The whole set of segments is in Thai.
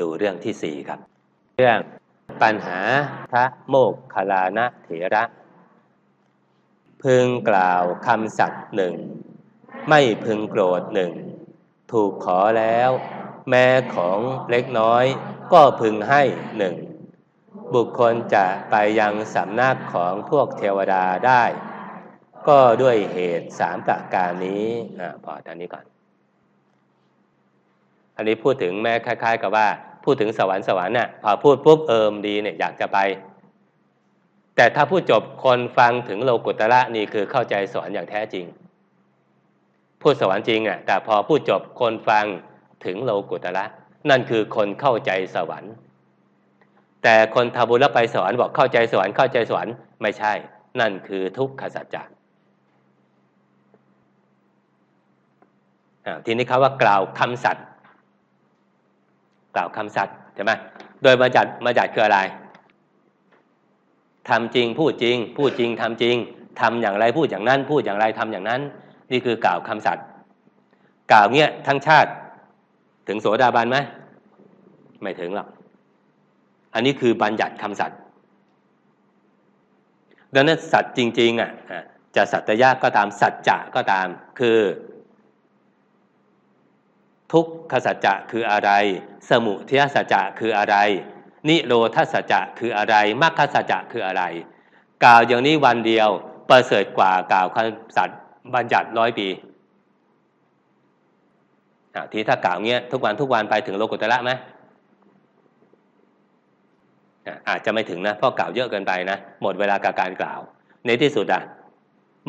ดูเรื่องที่สี่ครับ เรื่องปัญหาพระโมกขลานะเถระ พึงกล่าวคำสัตย์หนึ่ง ไม่พึงโกรธหนึ่ง ถูกขอแล้ว แม้ของเล็กน้อยก็พึงให้หนึ่ง บุคคลจะไปยังสำนักของพวกเทวดาได้ ก็ด้วยเหตุสามประการนี้อ่าพอตอนนี้ก่อน อันนี้พูดถึงแม้คล้าย ๆ กับว่า พูดถึงสวรรค์สวรรค์น่ะพอพูดปุ๊บเอิมดีเนี่ยอยากจะไป แต่ถ้าพูดจบคนฟังถึงโลกุตระนี่คือเข้าใจสวรรค์อย่างแท้จริง พูดสวรรค์จริงอะแต่พอพูดจบคนฟังถึงโลกุตระนั่นคือคนเข้าใจสวรรค์ แต่คนทำบุญแล้วไปสวรรค์บอกเข้าใจสวรรค์เข้าใจสวรรค์ไม่ใช่ นั่นคือทุกขสัจจะทีนี้เขาว่ากล่าวคำสัตย์ ล่าวคำสัตย์ใช่ไหมโดยมาจัดมาจัดคืออะไรทำจริงพูดจริง พูดจริงทำจริงทำอย่างไรพูดอย่างนั้น พูดอย่างไรทำอย่างนั้น นี่คือกล่าวคำสัตย์กล่าวเงี้ยทั้งชาติ ถึงโสดาบันไหมไม่ถึงหรอกอันนี้คือบัญญัติคำสัตย์ดังนั้นสัตย์จริงๆอะจะสัตยะก็ตามสัจจะก็ตาม คือ ทุกขสัจจะคืออะไร สมุทัยสัจจะคืออะไร นิโรธสัจจะคืออะไรมรรคสัจจะคืออะไร กล่าวอย่างนี้วันเดียวประเสริฐกว่ากล่าวคำสัตย์บัญญัติร้อยปีทีถ้ากล่าวเงี้ยทุกวันทุกวันไปถึงโลกุตระไหมอาจจะไม่ถึงนะเพราะกล่าวเยอะเกินไปนะหมดเวลากับการกล่าว ในที่สุดอะ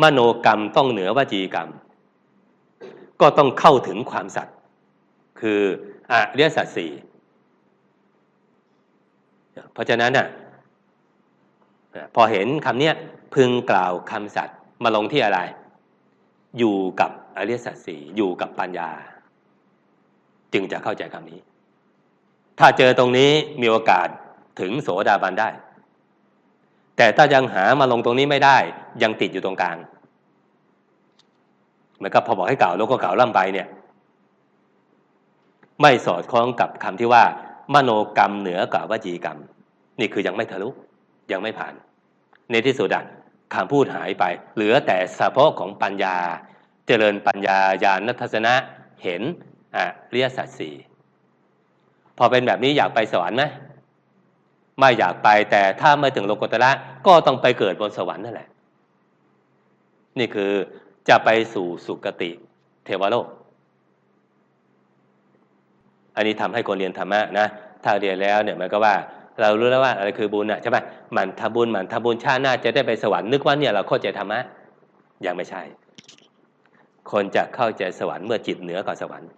มโนกรรมต้องเหนือวจีกรรม ก็ต้องเข้าถึงความสัตย์ คืออริยสัจสี่เพราะฉะนั้นอะพอเห็นคำเนี้ยพึงกล่าวคำสัตย์มาลงที่อะไร อยู่กับอริยสัจสี่อยู่กับปัญญา จึงจะเข้าใจคำนี้ ถ้าเจอตรงนี้มีโอกาสถึงโสดาบันได้ แต่ถ้ายังหามาลงตรงนี้ไม่ได้ ยังติดอยู่ตรงกลางเหมือนกับพอบอกให้กล่าวแล้วก็กล่าวล่ำไปเนี่ย ไม่สอดคล้องกับคำที่ว่า มโนกรรมเหนือกว่าวจีกรรม นี่คือยังไม่ทะลุยังไม่ผ่าน ในที่สุดคำพูดหายไป เหลือแต่สะโพกของปัญญา เจริญปัญญาญาณทัศนะเห็นอรียสัตสีพอเป็นแบบนี้อยากไปสวรรค์ไหมไม่อยากไปแต่ถ้าไม่ถึงโลกุตระก็ต้องไปเกิดบนสวรรค์นั่นแหละ นี่คือจะไปสู่สุคติเทวโลก อันนี้ทำให้คนเรียนธรรมะนะถ้าเรียนแล้วเนี่ยมันก็ว่าเรารู้แล้วว่าอะไรคือบุญอะใช่ไหมมันทำบุญมันทำบุญชาติหน้าจะได้ไปสวรรค์นึกว่าเนี่ยเราเข้าใจธรรมะยังไม่ใช่ คนจะเข้าใจสวรรค์เมื่อจิตเหนือกว่าสวรรค์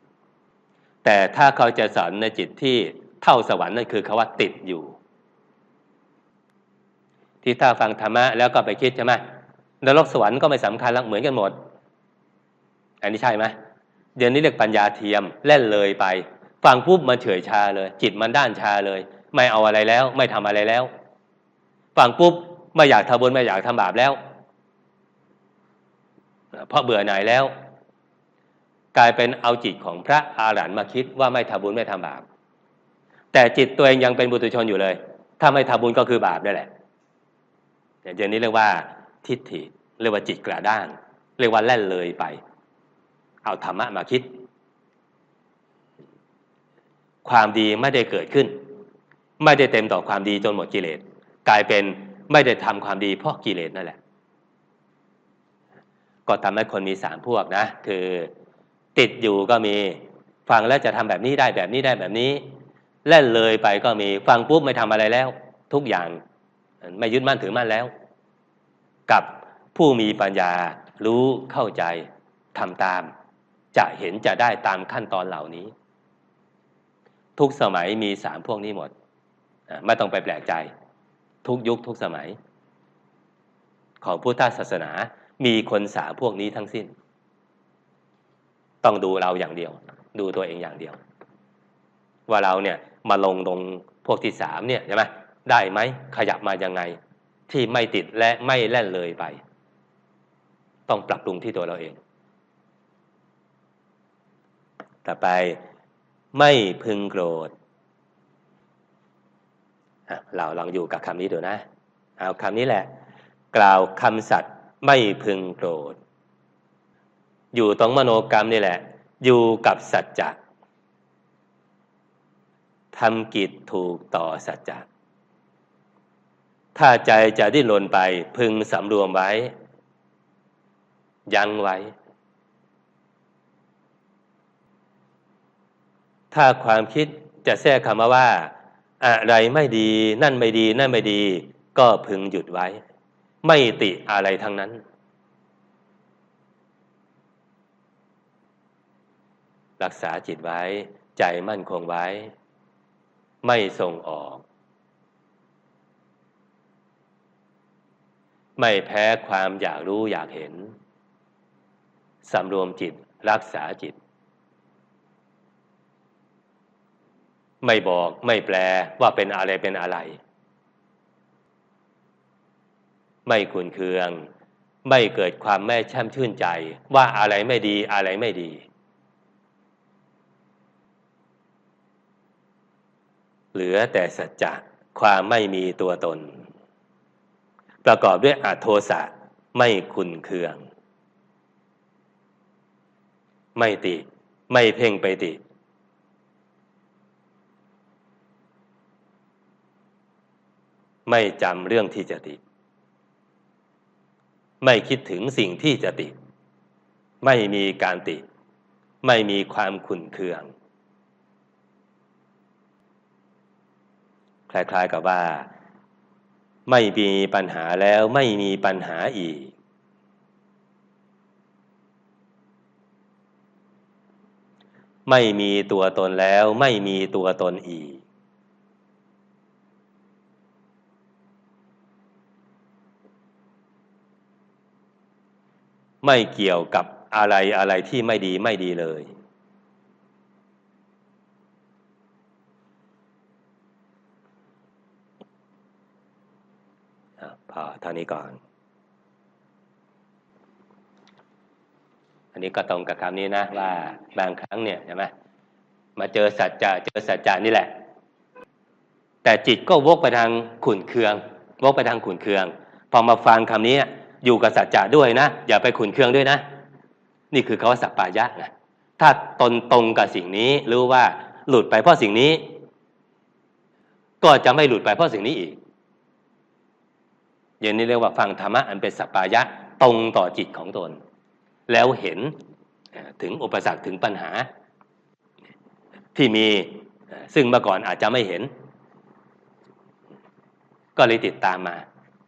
แต่ถ้าเขาจะสอนในจิตที่เท่าสวรรค์นั่นคือคาว่าติดอยู่ ที่ถ้าฟังธรรมะแล้วก็ไปคิดใช่ไหมนรกสวรรค์ก็ไม่สำคัญแล้วเหมือนกันหมด อันนี้ใช่ไหมเดี๋ยวนี้เรียกปัญญาเทียมเล่นเลยไป ฟังปุ๊บมันเฉยชาเลย จิตมันด้านชาเลย ไม่เอาอะไรแล้ว ไม่ทำอะไรแล้ว ฟังปุ๊บไม่อยากทำบุญไม่อยากทำบาปแล้ว เพราะเบื่อหน่ายแล้ว กลายเป็นเอาจิตของพระอาหารหันต์มาคิดว่าไม่ทำบุญไม่ทำบาป แต่จิตตัวเองยังเป็นบุตุชนอยู่เลย ถ้าไม่ทำบุญก็คือบาปนั่นแหละอย่างนี้เรียกว่าทิฏฐิเรียกว่าจิตกระด้าง เรียกว่าแล่นเลยไป เอาธรรมะมาคิด ความดีไม่ได้เกิดขึ้น ไม่ได้เต็มต่อความดีจนหมดกิเลสกลายเป็นไม่ได้ทำความดีเพราะกิเลสนั่นแหละ ก็ทำให้คนมีสามพวกนะ คือติดอยู่ก็มีฟังแล้วจะทำแบบนี้ได้แบบนี้ได้แบบนี้เล่นเลยไปก็มีฟังปุ๊บไม่ทำอะไรแล้ว ทุกอย่างไม่ยึดมั่นถือมั่นแล้ว กับผู้มีปัญญารู้เข้าใจทำตาม จะเห็นจะได้ตามขั้นตอนเหล่านี้ ทุกสมัยมีสามพวกนี้หมด ไม่ต้องไปแปลกใจ ทุกยุคทุกสมัย ของพุทธศาสนามีคนสามพวกนี้ทั้งสิ้น ต้องดูเราอย่างเดียว ดูตัวเองอย่างเดียว ว่าเราเนี่ยมาลงตรงพวกที่สามเนี่ยใช่ไหมได้ไหมขยับมายังไง ที่ไม่ติดและไม่แล่นเลยไป ต้องปรับปรุงที่ตัวเราเอง ต่อไป ไม่พึงโกรธเราลองอยู่กับคำนี้ดูนะ เอาคำนี้แหละ กล่าวคำสัตย์ไม่พึงโกรธ อยู่ตรงมโนกรรมนี่แหละ อยู่กับสัจจะทำกิจถูกต่อสัจจะถ้าใจจะดิ้นรนไปพึงสำรวมไว้ ยั้งไว้ ถ้าความคิดจะแทรกคำว่า อะไรไม่ดี นั่นไม่ดี นั่นไม่ดี ก็พึงหยุดไว้ ไม่ติอะไรทั้งนั้น รักษาจิตไว้ ใจมั่นคงไว้ ไม่ส่งออก ไม่แพ้ความอยากรู้อยากเห็นสำรวมจิตรักษาจิต ไม่บอกไม่แปลว่าเป็นอะไรเป็นอะไร ไม่ขุนเคือง ไม่เกิดความแม่แช่มชื่นใจ ว่าอะไรไม่ดีอะไรไม่ดี เหลือแต่สัจจะความไม่มีตัวตน ประกอบด้วยอาโทสะไม่ขุนเคือง ไม่ติ ไม่เพ่งไปติ ไม่จำเรื่องที่จะติด ไม่คิดถึงสิ่งที่จะติด ไม่มีการติด ไม่มีความขุ่นเคือง คล้ายๆกับว่า ไม่มีปัญหาแล้วไม่มีปัญหาอีก ไม่มีตัวตนแล้วไม่มีตัวตนอีก ไม่เกี่ยวกับอะไรอะไรที่ไม่ดีไม่ดีเลยอะพอเท่านี้ก่อน อันนี้ก็ตรงกับคำนี้นะว่าบางครั้งเนี่ยใช่ไหมมาเจอสัจจะเจอสัจจะนี่แหละ แต่จิตก็วกไปทางขุนเคือง วกไปทางขุนเคือง พอมาฟังคำนี้ อยู่กับสัจจะด้วยนะ อย่าไปขุนเคืองด้วยนะ นี่คือคาว่าสัปปายะไงถ้าตนตรงกับสิ่งนี้รู้ว่าหลุดไปเพราะสิ่งนี้ ก็จะไม่หลุดไปเพราะสิ่งนี้อีกอย่างนี้เรียกว่าฟังธรรมะอันเป็นสัปปายะตรงต่อจิตของตน แล้วเห็นถึงอุปสรรคถึงปัญหา ที่มีซึ่งเมื่อก่อนอาจจะไม่เห็น ก็เลยติดตามมา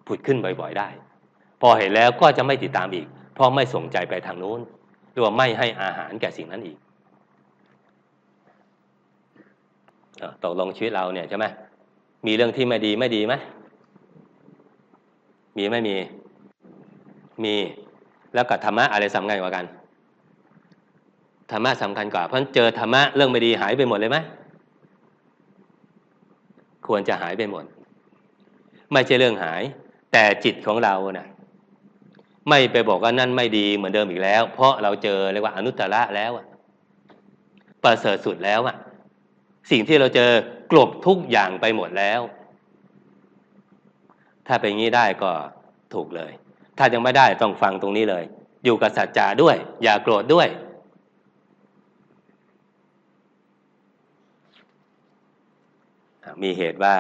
ผุดขึ้นบ่อย ๆ ได้ พอเห็นแล้วก็จะไม่ติดตามอีก เพราะไม่ส่งใจไปทางนู้นหรือว่าไม่ให้อาหารแก่สิ่งนั้นอีกตกลงชีวิตเราเนี่ยใช่ไหมมีเรื่องที่ไม่ดีไม่ดีไหมมีไม่มี มีแล้วกับธรรมะอะไรสำคัญกว่ากันธรรมะสำคัญกว่า เพราะเจอธรรมะเรื่องไม่ดีหายไปหมดเลยไหมควรจะหายไปหมด ไม่ใช่เรื่องหาย แต่จิตของเราเนะ่ะ ไม่ไปบอกว่านั่นไม่ดีเหมือนเดิมอีกแล้ว เพราะเราเจอเรียกว่าอนุตตรแล้วอะประเสริฐสุดแล้วอะสิ่งที่เราเจอกลบทุกอย่างไปหมดแล้ว ถ้าเป็นงี้ได้ก็ถูกเลย ถ้ายังไม่ได้ต้องฟังตรงนี้เลย อยู่กับสัจจะด้วย อย่าโกรธด้วย มีเหตุว่า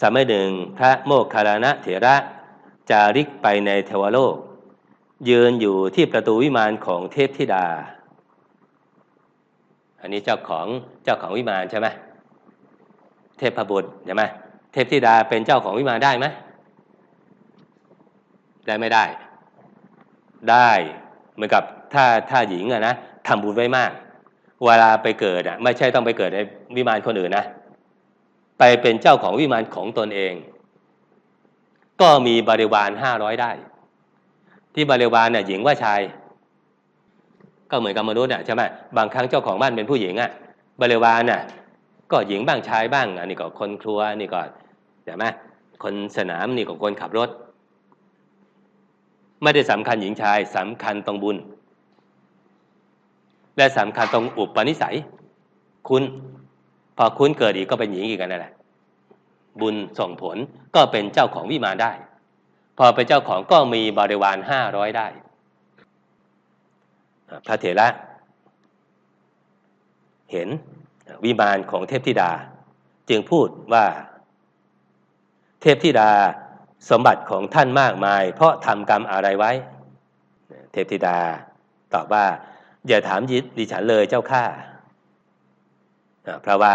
สมัยหนึ่งพระโมคคัลลานะเถระ จาริกไปในเทวโลก ยืนอยู่ที่ประตูวิมานของเทพธิดา อันนี้เจ้าของเจ้าของวิมานใช่ไหมเทพบุตรใช่ไหมเทพธิดาเป็นเจ้าของวิมานได้ไหมได้ไม่ได้ ได้เหมือนกับถ้าถ้าหญิงอะนะทำบุญไว้มาก เวลาไปเกิดอะไม่ใช่ต้องไปเกิดในวิมานคนอื่นนะ ไปเป็นเจ้าของวิมานของตนเอง ก็มีบริวารห้าร้อยได้ ที่บริวารเนี่ยหญิงว่าชาย ก็เหมือนกับมนุษย์อะใช่ไหมบางครั้งเจ้าของบ้านเป็นผู้หญิงอะ บริวารน่ะ ก็หญิงบ้างชายบ้างอันนี้ก็คนครัวนี่ก็ใช่ไหมคนสนามนี่ก็คนขับรถ ไม่ได้สำคัญหญิงชายสำคัญตรงบุญ และสำคัญตรงอุปนิสัย คุณ พอคุณเกิดอีกก็เป็นหญิงอีกกันนั่นแหละ บุญส่งผลก็เป็นเจ้าของวิมานได้ พอเป็นเจ้าของก็มีบริวารห้าร้อยได้ พระเถระเห็นวิมานของเทพธิดา จึงพูดว่า เทพธิดาสมบัติของท่านมากมาย เพราะทำกรรมอะไรไว้ เทพธิดาตอบว่า อย่าถามยิดิฉันเลยเจ้าข้าเพราะว่า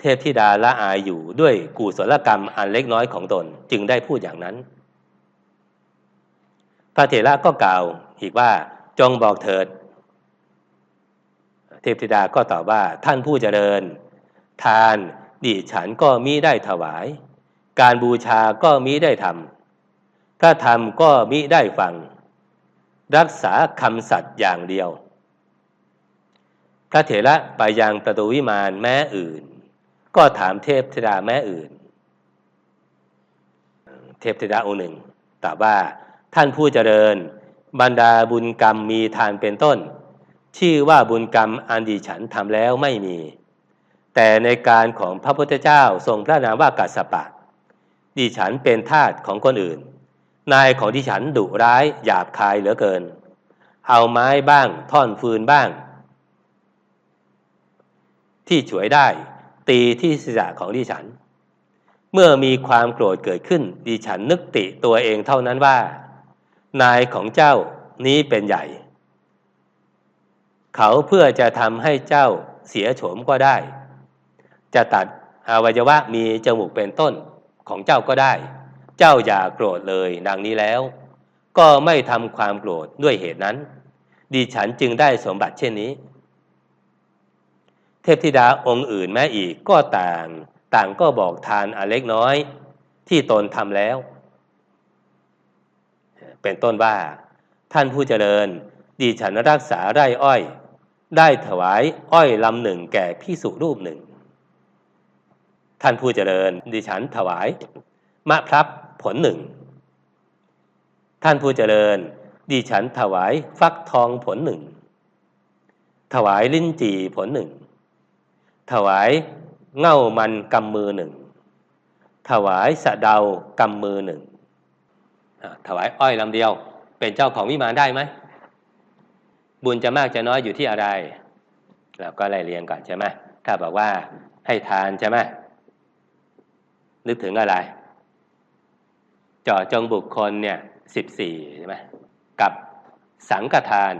เทพธิดาละอายอยู่ด้วยกุศลกรรมอันเล็กน้อยของตนจึงได้พูดอย่างนั้น พระเถระก็กล่าวอีกว่าจงบอกเถิด เทพธิดาก็ตอบว่าท่านผู้เจริญ ทานดิฉันก็มิได้ถวาย การบูชาก็มิได้ทำพระธรรมก็มิได้ฟัง รักษาคำสัตย์อย่างเดียวพระเถระไปยังประตูวิมานแม้อื่น ก็ถามเทพธิดาแม้อื่น เทพธิดาองค์หนึ่งตอบว่าท่านผู้เจริญ บรรดาบุญกรรมมีทานเป็นต้น ชื่อว่าบุญกรรมอันดีฉันทำแล้วไม่มี แต่ในการของพระพุทธเจ้าทรงพระนามว่ากัสสปะ ดิฉันเป็นทาสของคนอื่น นายของดิฉันดุร้ายหยาบคายเหลือเกิน เอาไม้บ้างท่อนฟืนบ้าง ที่ฉวยได้ ตีที่ศีรษะของดิฉัน เมื่อมีความโกรธเกิดขึ้นดิฉันนึกติตัวเองเท่านั้นว่า นายของเจ้านี้เป็นใหญ่ เขาเพื่อจะทำให้เจ้าเสียโฉมก็ได้ จะตัดอวัยวะมีจมูกเป็นต้นของเจ้าก็ได้ เจ้าอย่าโกรธเลยดังนี้แล้ว ก็ไม่ทำความโกรธด้วยเหตุนั้นดิฉันจึงได้สมบัติเช่นนี้ เทพธิดาองค์อื่นแม้อีกก็ต่าง ต่างก็บอกทานอเล็กน้อย ที่ตนทำแล้ว เป็นต้นว่า ท่านผู้เจริญดิฉันรักษาไร่อ้อย ได้ถวายอ้อยลำหนึ่งแก่พิสุรูปหนึ่ง ท่านผู้เจริญ ดิฉันถวาย มะพร้าผลหนึ่ง ท่านผู้เจริญ ดิฉันถวายฟักทองผลหนึ่งถวายลิ้นจี่ผลหนึ่ง ถวายเง่ามันกำมือหนึ่ง ถวายสะเดากำมือหนึ่ง ถวายอ้อยลำเดียว เป็นเจ้าของวิมานได้ไหม บุญจะมากจะน้อยอยู่ที่อะไร เราก็ไล่เรียงก่อนใช่ไหมถ้าบอกว่าให้ทานใช่ไหมนึกถึงอะไรเจาะจงบุคคลเนี่ยสิบสี่ใช่ไหมกับสังฆทาน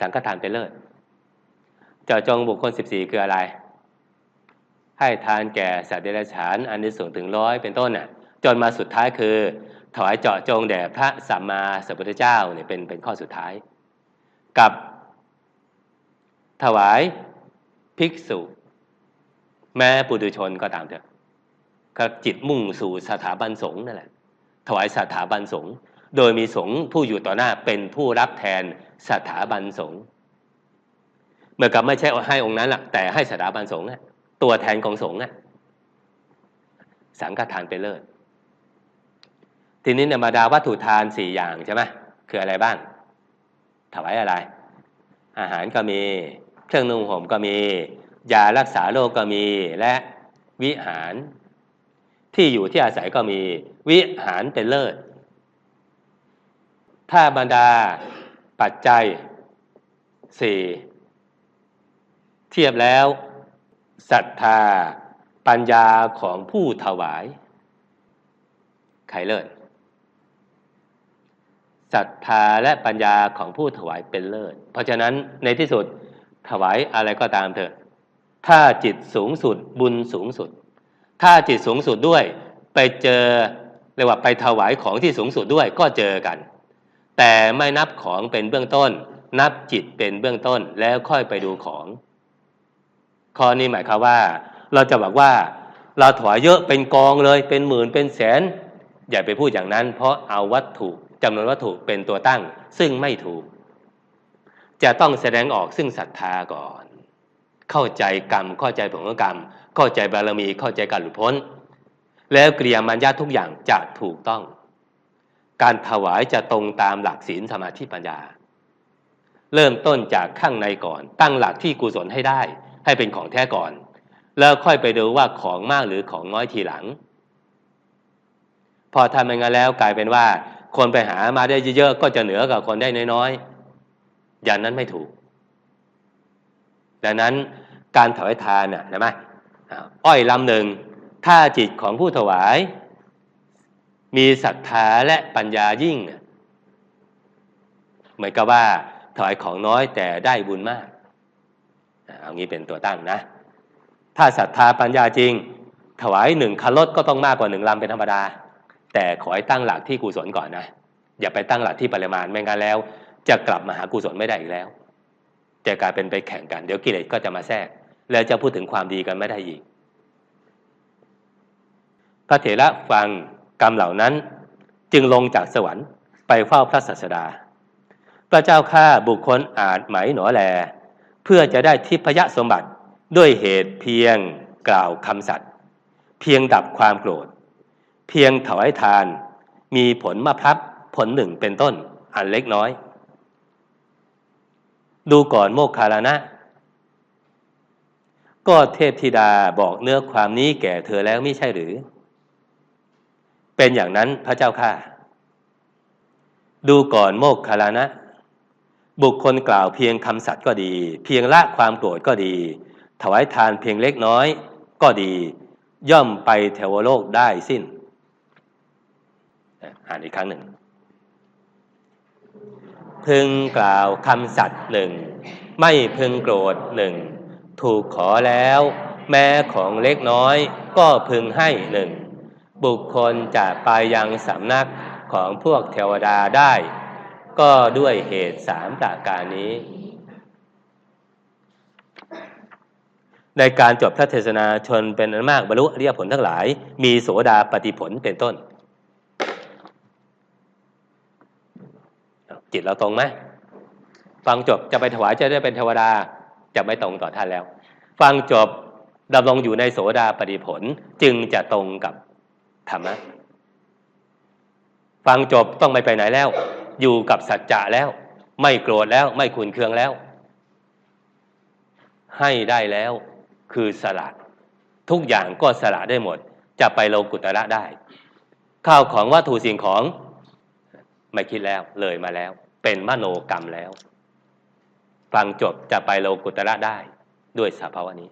สังฆทานเป็นเลิศ เจาะจงบุคคลสิบสี่คืออะไร ให้ทานแก่สัตว์เดรัจฉานอันนี้สูงถึงร้อยเป็นต้นน่ะ จนมาสุดท้ายคือ ถวายเจาะจงแด่พระสัมมาสัมพุทธเจ้าเนี่ยเป็นเป็นข้อสุดท้าย กับ ถวายภิกษุ แม้ปุถุชนก็ตามเถอะก็จิตมุ่งสู่สถาบันสงฆ์นั่นแหละถวายสถาบันสงฆ์โดยมีสงฆ์ผู้อยู่ต่อหน้าเป็นผู้รับแทนสถาบันสงฆ์ เมื่อกับไม่ใช่ให้องค์นั้นหละแต่ให้สถาบันสงฆ์ตัวแทนของสงฆ์สังฆทานเป็นเลิศทีนี้เนี่ยมาดาวัตถุทานสี่อย่างใช่ไหมคืออะไรบ้างถวายอะไร อาหารก็มี เครื่องนุ่งห่มก็มี ยารักษาโรคกก็มี และวิหาร ที่อยู่ที่อาศัยก็มี วิหารเป็นเลิศ ถ้าบรรดาปัจจัยสี่ เทียบแล้วศรัทธาปัญญาของผู้ถวาย ใครเลิศศรัทธาและปัญญาของผู้ถวายเป็นเลิศ เพราะฉะนั้นในที่สุดถวายอะไรก็ตามเถอะ ถ้าจิตสูงสุดบุญสูงสุด ถ้าจิตสูงสุดด้วยไปเจอเรียกว่าไปถวายของที่สูงสุดด้วยก็เจอกัน แต่ไม่นับของเป็นเบื้องต้น นับจิตเป็นเบื้องต้นแล้วค่อยไปดูของ ข้อนี้หมายความว่า เราจะบอกว่าเราถวายเยอะเป็นกองเลยเป็นหมื่นเป็นแสน อย่าไปพูดอย่างนั้น เพราะเอาวัตถุจำนวนวัตถุเป็นตัวตั้ง ซึ่งไม่ถูก จะต้องแสดงออกซึ่งศรัทธาก่อน เข้าใจกรรมเข้าใจผลของกรรม เข้าใจบารมีเข้าใจการหลุดพ้น แล้วกิริยามัญญาทุกอย่างจะถูกต้อง การถวายจะตรงตามหลักศีลสมาธิปัญญา เริ่มต้นจากข้างในก่อน ตั้งหลักที่กุศลให้ได้ ให้เป็นของแท้ก่อน แล้วค่อยไปดูว่าของมากหรือของน้อยทีหลัง พอทำอย่างนั้นแล้วกลายเป็นว่า คนไปหามาได้เยอะๆก็จะเหนือกับคนได้น้อยๆอย่างนั้นไม่ถูก ดังนั้นการถวายทานน่ะนะไหมอ่าอ้อยลำหนึ่งถ้าจิตของผู้ถวาย มีศรัทธาและปัญญายิ่ง เหมือนกับว่าถวายของน้อยแต่ได้บุญมาก เอางี้เป็นตัวตั้งนะ ถ้าศรัทธาปัญญาจริง ถวายหนึ่งคันรถก็ต้องมากกว่าหนึ่งลำเป็นธรรมดา แต่ขอให้ตั้งหลักที่กุศลก่อนนะ อย่าไปตั้งหลักที่ปริมาณไม่งั้นแล้ว จะกลับมาหากุศลไม่ได้อีกแล้ว จะกลายเป็นไปแข่งกันเดี๋ยวกิเลสก็จะมาแทรก แล้วจะพูดถึงความดีกันไม่ได้อีก พระเถระฟังกรรมเหล่านั้นจึงลงจากสวรรค์ไปเฝ้าพระศาสดา พระเจ้าข้าบุคคลอาจไหมหนอแล เพื่อจะได้ทิพยสมบัติด้วยเหตุเพียงกล่าวคำสัตย์เพียงดับความโกรธ เพียงถวายทาน มีผลมาพับผลหนึ่งเป็นต้นอันเล็กน้อย ดูก่อนโมกคารณะก็เทพธิดาบอกเนื้อความนี้แก่เธอแล้วไม่ใช่หรือ เป็นอย่างนั้นพระเจ้าข้าดูก่อนโมกคารณะ บุคคลกล่าวเพียงคำสัตย์ก็ดี เพียงละความโกรธก็ดี ถวายทานเพียงเล็กน้อยก็ดี ย่อมไปเทวโลกได้สิ้นอ่านอีกครั้งหนึ่ง พึงกล่าวคำสัตย์หนึ่ง ไม่พึงโกรธหนึ่ง ถูกขอแล้ว แม้ของเล็กน้อยก็พึงให้หนึ่ง บุคคลจะไปยังสำนักของพวกเทวดาได้ ก็ด้วยเหตุสามประการนี้ ในการจบพระเทศนาชนเป็นอันมากบรรลุอริยผลทั้งหลาย มีโสดาปฏิผลเป็นต้น จิตเราตรงไหมฟังจบจะไปถวายจะได้เป็นเทวดาจะไม่ตรงต่อท่านแล้ว ฟังจบดำรงอยู่ในโสดาปฏิผลจึงจะตรงกับธรรมะ ฟังจบต้องไม่ไปไหนแล้ว อยู่กับสัจจะแล้ว ไม่โกรธแล้วไม่ขุนเคืองแล้ว ให้ได้แล้วคือสละทุกอย่างก็สละได้หมด จะไปโลกุตระได้ ข้าวของวัตถุสิ่งของไม่คิดแล้วเลยมาแล้ว เป็นมโนกรรมแล้ว ฟังจบจะไปโลกุตระได้ด้วยสภาวะนี้